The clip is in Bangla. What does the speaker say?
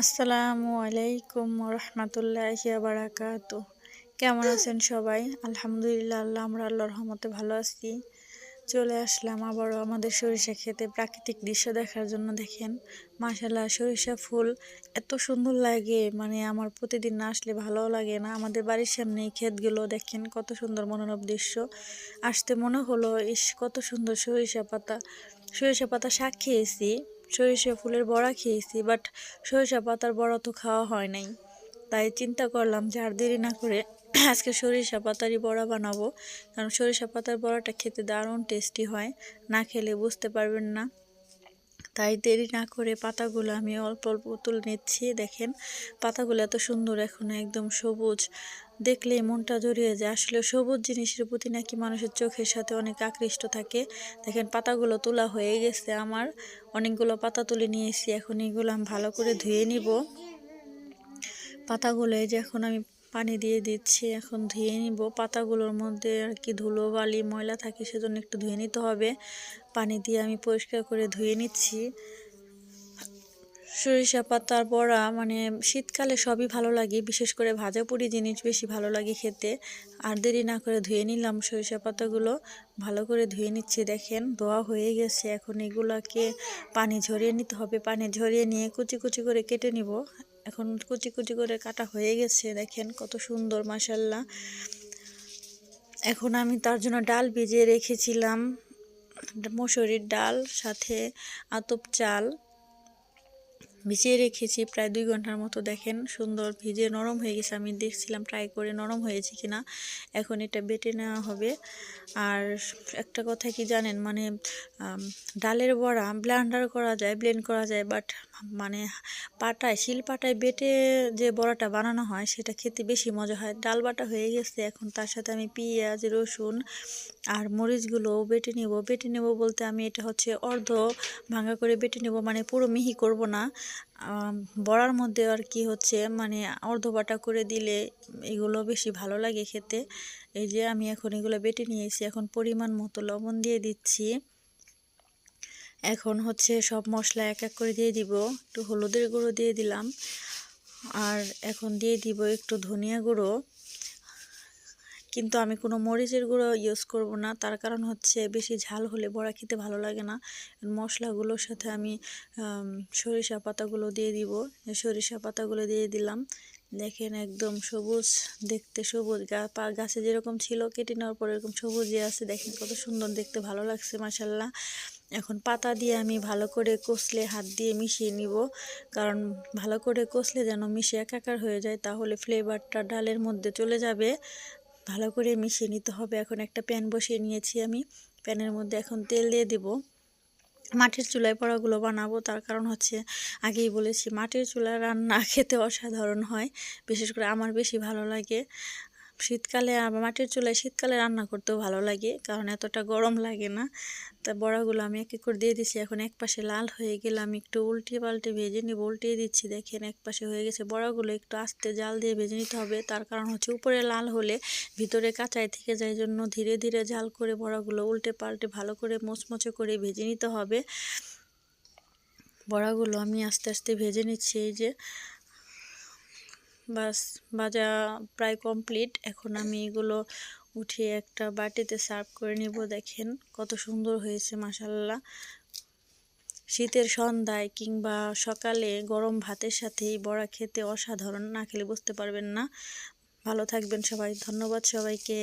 আসসালামু আলাইকুম রহমতুল্লাহ বারাকাতু কেমন আছেন সবাই? আলহামদুলিল্লাহ, আল্লাহ, আমরা আল্লাহর রহমতে ভালো আছি। চলে আসলাম আবারও আমাদের সরিষা খেতে প্রাকৃতিক দৃশ্য দেখার জন্য, দেখেন। মাশাল্লাহ সরিষা ফুল এত সুন্দর লাগে মানে আমার প্রতিদিন না আসলে ভালোও লাগে না। আমাদের বাড়ির সামনে এই ক্ষেতগুলো, দেখেন কত সুন্দর মনোরম দৃশ্য। আসতে মনে হলো, ইস, কত সুন্দর সরিষা পাতা সরিষা পাতা শাক খেয়েছি। সরিষা ফুলের বড়া খেয়েছি বাট সরিষা পাতার বড়া তো খাওয়া হয় নাই। তাই চিন্তা করলাম যে আর দেরি না করে আজকে সরিষা পাতারই বড়া বানাবো, কারণ সরিষা পাতার বড়াটা খেতে দারুণ টেস্টি হয়, না খেলে বুঝতে পারবেন না। তাই দেরি না করে পাতাগুলো আমি অল্প অল্প তুলে নিচ্ছি। দেখেন, পাতাগুলো এত সুন্দর এখন একদম সবুজ। দেখলে মনটা জড়িয়ে যায়। আসলে সবুজ জিনিসের প্রতি নাকি মানুষের চোখের সাথে অনেক আকৃষ্ট থাকে। দেখেন, পাতাগুলো তোলা হয়ে গেছে আমার। অনেকগুলো পাতা তুলে নিয়েছি। এখন এগুলো আমি ভালো করে ধুয়ে নিব। পাতাগুলো এই যে এখন আমি পানি দিয়ে দিচ্ছি, এখন ধুয়ে নিব। পাতাগুলোর মধ্যে আর কি ধুলো বালি, ময়লা থাকে সেজন্য একটু ধুয়ে নিতে হবে। পানি দিয়ে আমি পরিষ্কার করে ধুয়ে নিচ্ছি। সরিষা পাতার বড়া মানে শীতকালে সবই ভালো লাগে, বিশেষ করে ভাজা পুরি জিনিস বেশি ভালো লাগে খেতে। আর দেরি না করে ধুয়ে নিলাম সরিষা পাতাগুলো, ভালো করে ধুয়ে নিচ্ছি। দেখেন, ধোয়া হয়ে গেছে। এখন এগুলাকে পানি ঝরিয়ে নিতে হবে। পানি ঝরিয়ে নিয়ে কুচি কুচি করে কেটে নিব। এখন কুচি কুচি করে কাটা হয়ে গেছে, দেখেন কত সুন্দর মাসাল্লাহ এখন আমি তার জন্য ডাল ভিজিয়ে রেখেছিলাম, মসুরির ডাল, সাথে আতপ চাল। ভিজিয়ে রেখেছি, প্রায় দুই ঘণ্টার মতো। দেখেন সুন্দর ভিজে নরম হয়ে গেছে। আমি দেখছিলাম ট্রাই করে নরম হয়েছে কিনা। এখন এটা বেটে নেওয়া হবে। আর একটা কথা কি জানেন? মানে ডালের বড়া ব্লেন্ডার করা যায়, ব্লেন্ড করা যায়, বাট মানে পাটায়, শিল পাটায় বেটে যে বড়াটা বানানো হয়, সেটা খেতে বেশি মজা হয়। ডাল বাটা হয়ে গেছে। এখন তার সাথে আমি পেঁয়াজ, রসুন আর মরিচগুলো বেটে নেব। বেটে নেব বলতে আমি এটা হচ্ছে অর্ধ ভাঙা করে বেটে নেব। মানে পুরো মিহি করব না। বড়ার মধ্যে আর কি হচ্ছে মানে অর্ধ বাটা করে দিলে এগুলো বেশি ভালো লাগে খেতে। এই যে আমি এখন এগুলো বেটে নিয়েছি, এখন পরিমাণ মতো লবণ দিয়ে দিচ্ছি। এখন হচ্ছে সব মশলা এক এক করে দিয়ে দিব, একটু হলুদের গুঁড়ো দিয়ে দিলাম। আর এখন দিয়ে দিব একটু ধনিয়া গুঁড়ো। কিন্তু আমি কোনো মরিচের গুঁড়ো ইউজ করব না। তার কারণ হচ্ছে বেশি ঝাল হলে বড়া খেতে ভালো লাগে না। মশলাগুলোর সাথে আমি সরিষা পাতাগুলো দিয়ে দিব। সরিষা পাতাগুলো দিয়ে দিলাম। দেখেন একদম সবুজ, দেখতে সবুজ। গাছে যেরকম ছিল কেটে নেওয়ার পর এরকম সবুজে আছে। দেখেন কত সুন্দর, দেখতে ভালো লাগছে মাসাল্লাহ এখন পাতা দিয়ে আমি ভালো করে কষলে হাত দিয়ে মিশিয়ে নিব। কারণ ভালো করে কষলে যেন মিশে একাকার হয়ে যায়, তাহলে ফ্লেভারটা ডালের মধ্যে চলে যাবে। ভালো করে মিশিয়ে নিতে হবে। এখন একটা প্যান বসিয়ে নিয়েছি আমি। প্যানের মধ্যে এখন তেল দিয়ে দেব। মাটির চুলায় পড়াগুলো বানাবো। তার কারণ হচ্ছে, আগেই বলেছি, মাটির চুলায় রান্না খেতে অসাধারণ হয়। বিশেষ করে আমার বেশি ভালো লাগে। শীতকালে মাটির চুলায় শীতকালে রান্না করতেও ভালো লাগে, কারণ এতটা গরম লাগে না। তা বড়াগুলো আমি এক এক করে দিয়ে দিচ্ছি এখন এক পাশে লাল হয়ে গেলে আমি একটু উল্টে পাল্টে ভেজে নিব উল্টিয়ে দিচ্ছি, দেখেন এক পাশে হয়ে গেছে। বড়াগুলো একটু আস্তে জাল দিয়ে ভেজে নিতে হবে, তার কারণ হচ্ছে উপরে লাল হলে ভিতরে কাঁচাই থেকে যায় জন্য ধীরে ধীরে জাল করে বড়াগুলো উল্টে পাল্টে ভালো করে মোচমোচে করে ভেজে নিতে হবে। বড়াগুলো আমি আস্তে আস্তে ভেজে নিচ্ছি, এই যে বাস, ভাজা প্রায় কমপ্লিট এখন আমি এগুলো উঠিয়ে একটা বাটিতে সার্ভ করে নিব, দেখেন কত সুন্দর হয়েছে মাসাল্লাহ শীতের সন্ধ্যায় কিংবা সকালে গরম ভাতের সাথে এই বড়া খেতে অসাধারণ, না খেলে বুঝতে পারবেন না। ভালো থাকবেন সবাই, ধন্যবাদ সবাইকে।